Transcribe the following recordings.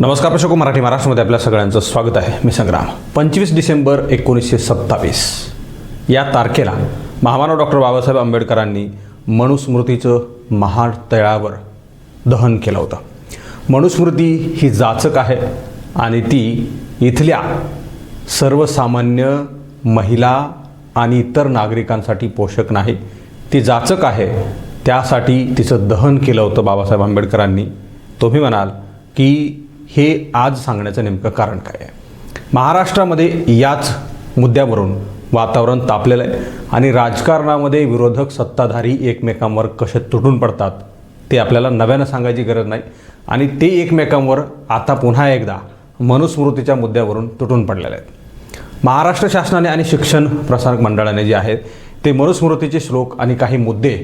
नमस्कार प्रशोक मराठी महाराष्ट्रामध्ये आपल्या सगळ्यांचं स्वागत आहे. मी संग्राम. पंचवीस डिसेंबर एकोणीसशे सत्तावीस. या तारखेला महामानव डॉक्टर बाबासाहेब आंबेडकरांनी मनुस्मृतीचं महाड तळावर दहन केलं होतं. मनुस्मृती ही जाचक आहे आणि ती इथल्या सर्वसामान्य महिला आणि इतर नागरिकांसाठी पोषक नाही. ती जाचक आहे. त्यासाठी तिचं दहन केलं होतं बाबासाहेब आंबेडकरांनी. तुम्ही म्हणाल की हे आज सांगण्याचं नेमकं कारण काय आहे? महाराष्ट्रामध्ये याच मुद्द्यावरून वातावरण तापलेलं आहे आणि राजकारणामध्ये विरोधक सत्ताधारी एकमेकांवर कसे तुटून पडतात ते आपल्याला नव्यानं सांगायची गरज नाही. आणि ते एकमेकांवर आता पुन्हा एकदा मनुस्मृतीच्या मुद्द्यावरून तुटून पडलेले आहेत. महाराष्ट्र शासनाने आणि शिक्षण प्रसारक मंडळाने जे आहेत ते मनुस्मृतीचे श्लोक आणि काही मुद्दे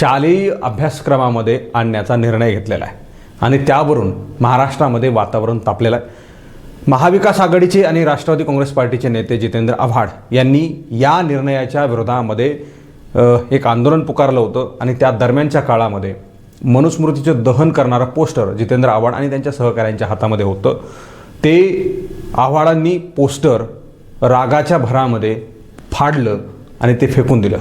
शालेय अभ्यासक्रमामध्ये आणण्याचा निर्णय घेतलेला आहे. आणि त्यावरून महाराष्ट्रामध्ये वातावरण तापलेलं आहे. महाविकास आघाडीचे आणि राष्ट्रवादी काँग्रेस पार्टीचे नेते जितेंद्र आव्हाड यांनी या निर्णयाच्या विरोधामध्ये एक आंदोलन पुकारलं होतं आणि त्या दरम्यानच्या काळामध्ये मनुस्मृतीचं दहन करणारं पोस्टर जितेंद्र आव्हाड आणि त्यांच्या सहकाऱ्यांच्या हातामध्ये होतं. ते आव्हाडांनी पोस्टर रागाच्या भरामध्ये फाडलं आणि ते फेकून दिलं.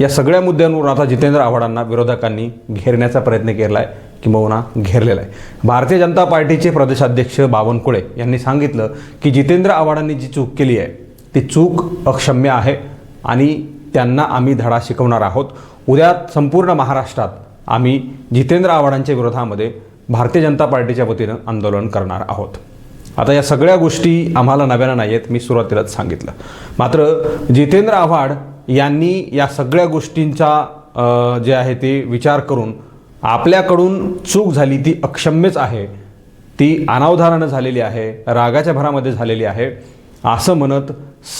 या सगळ्या मुद्द्यांवर आता जितेंद्र आव्हाडांना विरोधकांनी घेरण्याचा प्रयत्न केला आहे. किंबहुना घेरलेला आहे. भारतीय जनता पार्टीचे प्रदेशाध्यक्ष बावनकुळे यांनी सांगितलं की जितेंद्र आव्हाडांनी जी चूक केली आहे ती चूक अक्षम्य आहे आणि त्यांना आम्ही धडा शिकवणार आहोत. उद्या संपूर्ण महाराष्ट्रात आम्ही जितेंद्र आव्हाडांच्या विरोधामध्ये भारतीय जनता पार्टीच्या वतीनं आंदोलन करणार आहोत. आता या सगळ्या गोष्टी आम्हाला नव्यानं नाही आहेत मी सुरुवातीलाच सांगितलं. मात्र जितेंद्र आव्हाड यांनी या सगळ्या गोष्टींचा जे आहे ते विचार करून आपल्याकडून चूक झाली ती अक्षम्यच आहे. ती अनावधानानं झालेली आहे रागाच्या भरामध्ये झालेली आहे. असं म्हणत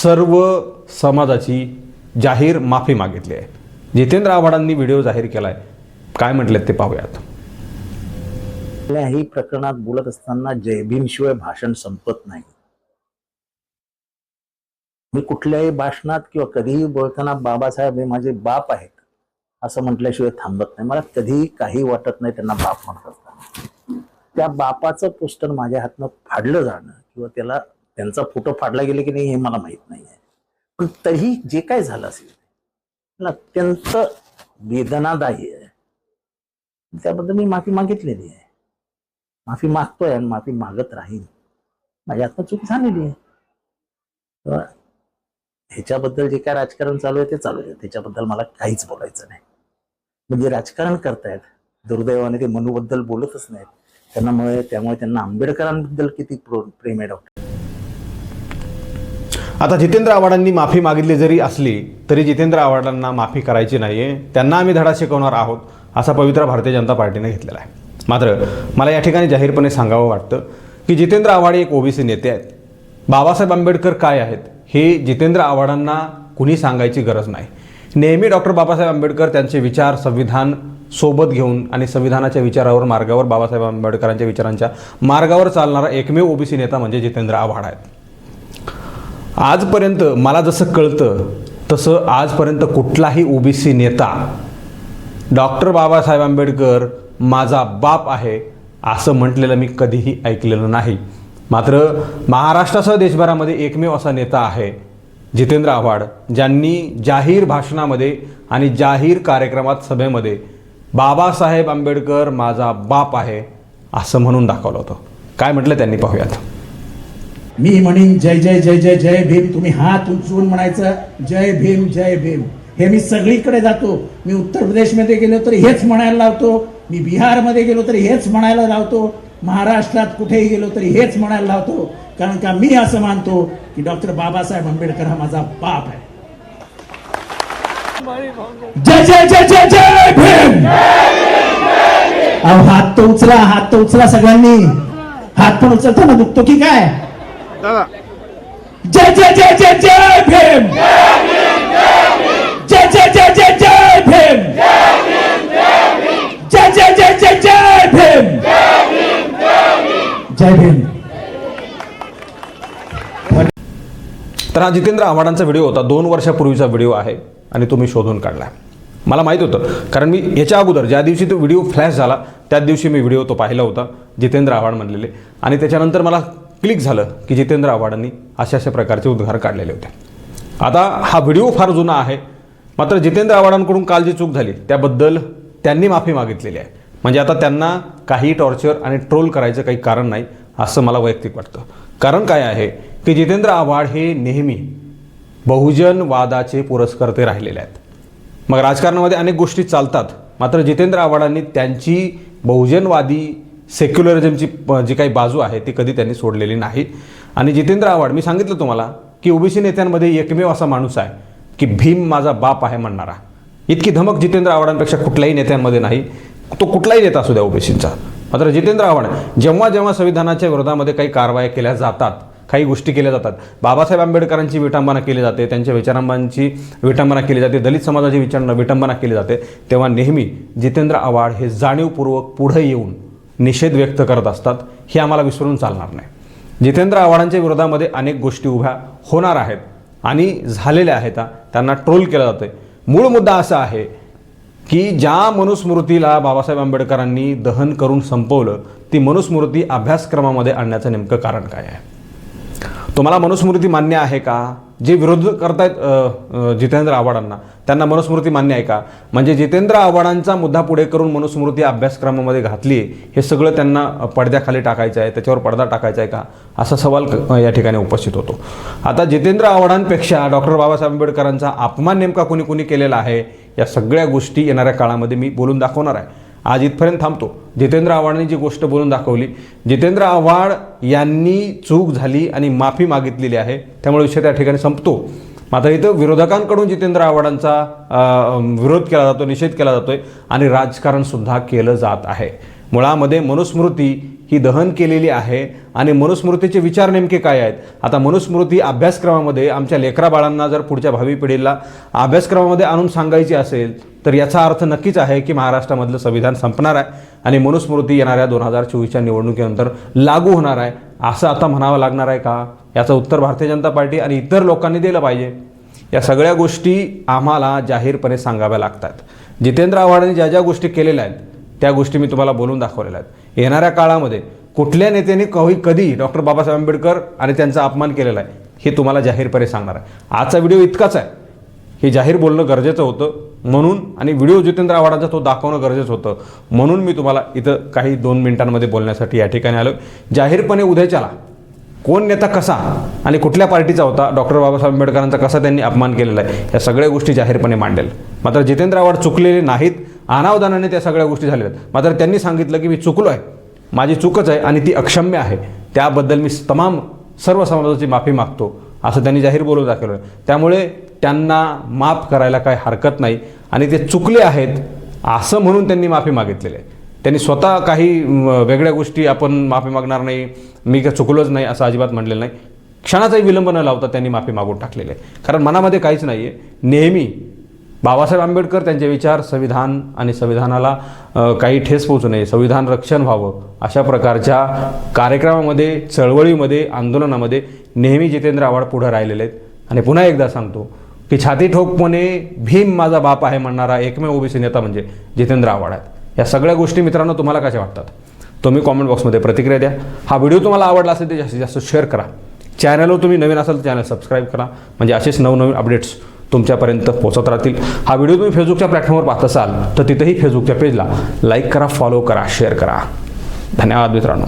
सर्व समाजाची जाहीर माफी मागितली आहे. जितेंद्र आव्हाडांनी व्हिडिओ जाहीर केला आहे काय म्हटलेत ते पाहूयात. कुठल्याही प्रकरणात बोलत असताना जयभीमशिवाय भाषण संपत नाही. मी कुठल्याही भाषणात किंवा कधीही बोलताना बाबासाहेब हे माझे बाप आहेत. असं म्हटल्याशिवाय थांबत नाही. मला कधीही काही वाटत नाही त्यांना बाप म्हणत असताना त्या बापाचं पोस्टर माझ्या हातनं फाडलं जाणं किंवा त्याला त्यांचा फोटो फाडला गेला की नाही हे मला माहीत नाही आहे. पण तरीही जे काय झालं असेल अत्यंत वेदनादायी आहे. त्याबद्दल मी माफी मागितलेली आहे. माफी मागतोय आणि माफी मागत राहीन. माझ्या हातनं चूक झालेली आहे. ह्याच्याबद्दल जे काय राजकारण चालू आहे ते चालू आहे. त्याच्याबद्दल मला काहीच बोलायचं नाही. म्हणजे राजकारण करतायत. दुर्दैवाने ते मनूबद्दल बोलतच नाहीत. त्यांनामुळे त्यामुळे त्यांना आंबेडकरांबद्दल किती प्रो- प्रेम आहे डॉक्टर? आता जितेंद्र आव्हाडांनी माफी मागितली जरी असली तरी जितेंद्र आव्हाडांना माफी करायची नाही आहे त्यांना आम्ही धडा शिकवणार आहोत असा पवित्रा भारतीय जनता पार्टीने घेतलेला आहे. मात्र मला या ठिकाणी जाहीरपणे सांगावं वाटतं की जितेंद्र आव्हाड एक ओबीसी नेते आहेत. बाबासाहेब आंबेडकर काय आहेत हे जितेंद्र आव्हाडांना कुणी सांगायची गरज नाही. नेहमी डॉक्टर बाबासाहेब आंबेडकर त्यांचे विचार संविधान सोबत घेऊन आणि संविधानाच्या विचारावर मार्गावर बाबासाहेब आंबेडकरांच्या विचारांच्या मार्गावर चालणारा एकमेव ओबीसी नेता म्हणजे जितेंद्र आव्हाड आहेत. आजपर्यंत मला जसं कळतं तसं आजपर्यंत कुठलाही ओबीसी नेता डॉक्टर बाबासाहेब आंबेडकर माझा बाप आहे असं म्हटलेलं मी कधीही ऐकलेलं नाही. मात्र महाराष्ट्रासह देशभरामध्ये एकमेव असा नेता आहे जितेंद्र आव्हाड ज्यांनी जाहीर भाषणामध्ये आणि जाहीर कार्यक्रमात सभेमध्ये बाबासाहेब आंबेडकर माझा बाप आहे असं म्हणून दाखवलं होतं. काय म्हटलं त्यांनी पाहूयात. मी म्हणेन जय जय जय जय जय भीम. तुम्ही हात उंचवून म्हणायचं जय भीम जय भीम. हे मी सगळीकडे जातो. मी उत्तर प्रदेशमध्ये गेलो तर हेच म्हणायला लावतो. मी बिहारमध्ये गेलो तर हेच म्हणायला लावतो. महाराष्ट्रात कुठेही गेलो तरी हेच म्हणायला लावतो कारण का मी असं मानतो की डॉक्टर बाबासाहेब आंबेडकर हा माझा बाप आहे जय जय जय जय जय भीम अहो हात तो उचला हात तो उचला सगळ्यांनी हात पण उचलताना दुखतो की काय जय जय जय जय जय भीम जय जय जय जय जय भीम जय जय जय जय जय जय भीम. तर हा जितेंद्र आव्हाडांचा व्हिडिओ होता. दोन वर्षापूर्वीचा व्हिडिओ आहे आणि तुम्ही शोधून काढला मला माहीत होतं कारण मी याच्या अगोदर ज्या दिवशी तो व्हिडिओ फ्लॅश झाला त्याच दिवशी मी व्हिडिओ तो पाहिला होता जितेंद्र आव्हाड म्हणलेले. आणि त्याच्यानंतर मला क्लिक झालं की जितेंद्र आव्हाडांनी अशा अशा प्रकारचे उद्गार काढलेले होते. आता हा व्हिडिओ फार जुना आहे मात्र जितेंद्र आव्हाडांकडून काल जी चूक झाली त्याबद्दल त्यांनी माफी मागितलेली आहे. म्हणजे आता त्यांना काही टॉर्चर आणि ट्रोल करायचं काही कारण नाही असं मला वैयक्तिक वाटतं. कारण काय आहे की जितेंद्र आव्हाड हे नेहमी बहुजनवादाचे पुरस्कर्ते राहिलेले आहेत. मग राजकारणामध्ये अनेक गोष्टी चालतात मात्र जितेंद्र आव्हाडांनी त्यांची बहुजनवादी सेक्युलरिझमची प- जी काही बाजू आहे ती कधी त्यांनी सोडलेली नाही आणि जितेंद्र आव्हाड मी सांगितलं तुम्हाला की ओबीसी नेत्यांमध्ये एकमेव असा माणूस आहे की भीम माझा बाप आहे म्हणणारा. इतकी धमक जितेंद्र आव्हाडांपेक्षा कुठल्याही नेत्यांमध्ये नाही. तो कुठलाही नेता असू द्या ओबीसींचा. मात्र जितेंद्र आव्हाड जेव्हा जेव्हा संविधानाच्या विरोधामध्ये काही कारवाया केल्या जातात काही गोष्टी केल्या जातात बाबासाहेब आंबेडकरांची विटंबना केली जाते त्यांच्या विचारांची विटंबना केली जाते दलित समाजाची विचार विटंबना केली जाते तेव्हा नेहमी जितेंद्र आव्हाड हे जाणीवपूर्वक पुढे येऊन निषेध व्यक्त करत असतात हे आम्हाला विसरून चालणार नाही. जितेंद्र आव्हाडांच्या विरोधामध्ये अनेक गोष्टी उभ्या होणार आहेत आणि झालेल्या आहेत त्यांना ट्रोल केलं जातं मूळ मुद्दा असा आहे की ज्या मनुस्मृतीला बाबासाहेब आंबेडकरांनी दहन करून संपवलं ती मनुस्मृती अभ्यासक्रमामध्ये आणण्याचं नेमकं कारण काय आहे? तुम्हाला मनुस्मृती मान्य आहे का? जे विरोध करतायत जितेंद्र आव्हाडांना त्यांना मनुस्मृती मान्य आहे का? म्हणजे जितेंद्र आव्हाडांचा मुद्दा पुढे करून मनुस्मृती अभ्यासक्रमामध्ये घातली हे सगळं त्यांना पडद्याखाली टाकायचं आहे त्याच्यावर पडदा टाकायचा आहे का? असा सवाल क- या ठिकाणी उपस्थित होतो. आता जितेंद्र आव्हाडांपेक्षा डॉक्टर बाबासाहेब आंबेडकरांचा अपमान नेमका कोणी कोणी केलेला आहे या सगळ्या गोष्टी येणाऱ्या काळामध्ये मी बोलून दाखवणार आहे. आज इथपर्यंत थांबतो. जितेंद्र आव्हाडांनी जी गोष्ट बोलून दाखवली जितेंद्र आव्हाड यांनी चूक झाली आणि माफी मागितलेली आहे. त्यामुळे विषय त्या ठिकाणी संपतो. मात्र इथं विरोधकांकडून जितेंद्र आव्हाडांचा विरोध केला जातो निषेध केला जातोय आणि राजकारणसुद्धा केलं जात आहे. मुळामध्ये मनुस्मृती ही दहन केलेली आहे आणि मनुस्मृतीचे विचार नेमके काय आहेत? आता मनुस्मृती अभ्यासक्रमामध्ये आमच्या लेकरा बाळांना जर पुढच्या भावी पिढीला अभ्यासक्रमामध्ये आणून सांगायची असेल तर याचा अर्थ नक्कीच आहे की महाराष्ट्रामधलं संविधान संपणार आहे आणि मनुस्मृती येणाऱ्या दोन हजार चोवीसच्या निवडणुकीनंतर लागू होणार आहे. असं आता म्हणावं लागणार आहे का? याचं उत्तर भारतीय जनता पार्टी आणि इतर लोकांनी दिलं पाहिजे. या सगळ्या गोष्टी आम्हाला जाहीरपणे सांगाव्या लागतात. जितेंद्र आव्हाडांनी ज्या ज्या गोष्टी केलेल्या आहेत त्या गोष्टी मी तुम्हाला बोलून दाखवलेल्या आहेत. येणाऱ्या काळामध्ये कुठल्या नेत्याने कवी कधी डॉक्टर बाबासाहेब आंबेडकर आणि त्यांचा अपमान केलेला आहे हे तुम्हाला जाहीरपणे सांगणार आहे. आजचा व्हिडिओ इतकाच आहे. हे जाहीर बोलणं गरजेचं होतं. म्हणून आणि व्हिडिओ जितेंद्र आव्हाडांचा तो दाखवणं गरजेचं होतं. म्हणून मी तुम्हाला इथं काही दोन मिनिटांमध्ये बोलण्यासाठी या ठिकाणी आलो जाहीरपणे उद्याच्याला कोण नेता कसा आणि कुठल्या पार्टीचा होता डॉक्टर बाबासाहेब आंबेडकरांचा कसा त्यांनी अपमान केलेला आहे या सगळ्या गोष्टी जाहीरपणे मांडेल. मात्र जितेंद्र आव्हाड चुकलेले नाहीत. अनावधानाने त्या सगळ्या गोष्टी झालेल्या आहेत. मात्र त्यांनी सांगितलं की मी चुकलो आहे माझी चूकच आहे आणि ती अक्षम्य आहे. त्याबद्दल मी तमाम सर्व समाजाची माफी मागतो असं त्यांनी जाहीर बोलून दाखवलं. त्यामुळे त्यांना माफ करायला काही हरकत नाही आणि ते चुकले आहेत असं म्हणून त्यांनी माफी मागितलेली आहे. त्यांनी स्वतः काही वेगळ्या गोष्टी आपण माफी मागणार नाही मी काय चुकलोच नाही असं अजिबात म्हणलेलं नाही. क्षणाचाही विलंब न लावता त्यांनी माफी मागून टाकलेली आहे. कारण मनामध्ये काहीच नाही आहे नेहमी बाबासाहेब आंबेडकर त्यांचे विचार संविधान आणि संविधानाला काही ठेस पोहोचू नये संविधान रक्षण व्हावं अशा प्रकारच्या कार्यक्रमामध्ये चळवळीमध्ये आंदोलनामध्ये नेहमी जितेंद्र आव्हाड पुढे राहिलेले आहेत. आणि पुन्हा एकदा सांगतो की छाती ठोकपणे भीम माझा बाप आहे म्हणणारा एकमेव ओबीसी नेता म्हणजे जितेंद्र आव्हाड आहेत. या सगळ्या गोष्टी मित्रांनो तुम्हाला कशा वाटतात? तुम्ही कॉमेंट बॉक्समध्ये प्रतिक्रिया द्या. हा व्हिडिओ तुम्हाला आवडला असेल तर जास्तीत जास्त शेअर करा. चॅनलवर तुम्ही नवीन असाल तर चॅनल सबस्क्राईब करा. म्हणजे असेच नवनवीन अपडेट्स तुमच्यापर्यंत पोहोचत राहतील. हा व्हिडिओ तुम्ही फेसबुकच्या प्लॅटफॉर्मवर पाहत असाल तर तिथेही फेसबुकच्या पेजला लाईक करा फॉलो करा शेअर करा. धन्यवाद मित्रांनो.